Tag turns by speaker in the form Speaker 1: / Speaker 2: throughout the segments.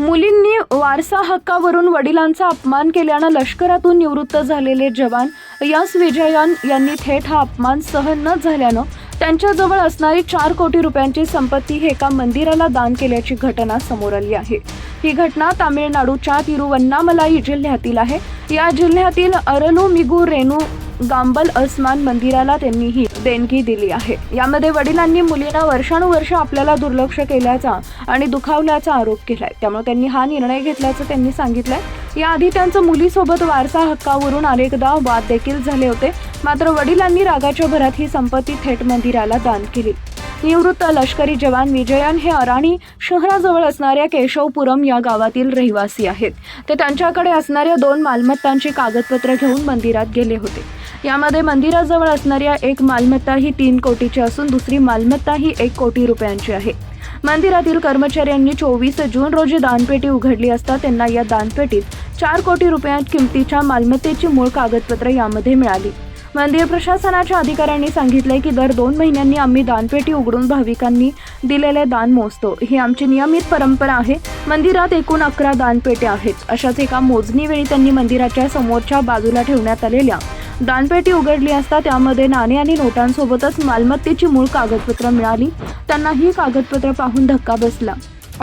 Speaker 1: मुलींनी वारसा हक्कावरून वडिलांचा अपमान केल्यानं लष्करातून निवृत्त झालेले जवान यस विजयन यांनी थेट हा अपमान सहन न झाल्यानं त्यांच्याजवळ असणारी चार कोटी रुपयांची संपत्ती हे एका मंदिराला दान केल्याची घटना समोर आली आहे. ही घटना तामिळनाडूच्या तिरुवन्नामलाई जिल्ह्यातील आहे. या जिल्ह्यातील अरलुमिगू रेणू गांबल अस्मान मंदिराला त्यांनी ही देणगी दिली आहे. यामध्ये वडिलांनी मुलींना वर्षानुवर्ष आपल्याला दुर्लक्ष केल्याचा आणि दुखावल्याचा आरोप केलाय. त्यामुळे त्यांनी हा निर्णय घेतल्याचं त्यांनी सांगितलंय. याआधी त्यांचं मुलीसोबत वारसा हक्कावरून अनेकदा वाद देखील झाले होते. मात्र वडिलांनी रागाच्या भरात ही संपत्ती थेट मंदिराला दान केली. निवृत्त लष्करी जवान विजयन हे अराणी शहराजवळ असणाऱ्या केशवपुरम या गावातील रहिवासी आहेत. ते त्यांच्याकडे असणाऱ्या दोन मालमत्तांची कागदपत्र घेऊन मंदिरात गेले होते. यामध्ये मंदिराजवळ असणाऱ्या एक मालमत्ता ही तीन कोटीची असून दुसरी मालमत्ता ही एक कोटी रुपयांची आहे. मंदिरातील कर्मचाऱ्यांनी चोवीस जून रोजी दानपेटी उघडली असता त्यांना या दानपेटीत चार कोटी रुपयांत किमतीच्या मालमत्तेची मूळ कागदपत्र यामध्ये मिळाली. मंदिर प्रशासनाच्या अधिकाऱ्यांनी सांगितले की दर दोन महिन्यांनी आम्ही दानपेटी उघडून भाविकांनी दिलेले दान मोजतो. ही आमची नियमित परंपरा आहे. मंदिरात एकूण अकरा दानपेट्या आहेत. अशाच एका मोजणीवेळी त्यांनी मंदिराच्या समोरच्या बाजूला ठेवण्यात आलेल्या दानपेटी उघडली असता त्यामध्ये नाणे आणि नोटांसोबतच मालमत्तेची मूळ कागदपत्र मिळाली. त्यांना ही कागदपत्र पाहून धक्का बसला.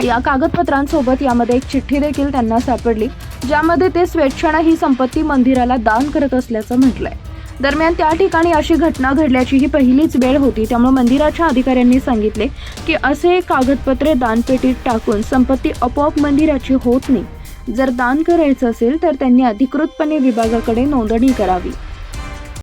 Speaker 1: या कागदपत्रांसोबत यामध्ये एक चिठ्ठी देखील त्यांना सापडली ज्यामध्ये ते स्वेच्छेनं ही संपत्ती मंदिराला दान करत असल्याचं म्हटलंय. दरम्यान त्या ठिकाणी अशी घटना घडल्याची ही पहिलीच वेळ होती. त्यामुळे मंदिराच्या अधिकाऱ्यांनी सांगितले की असे कागदपत्रे दानपेटीत टाकून संपत्ती आपोआप मंदिराची होत नाही. जर दान करायचं असेल तर त्यांनी अधिकृतपणे विभागाकडे नोंदणी करावी.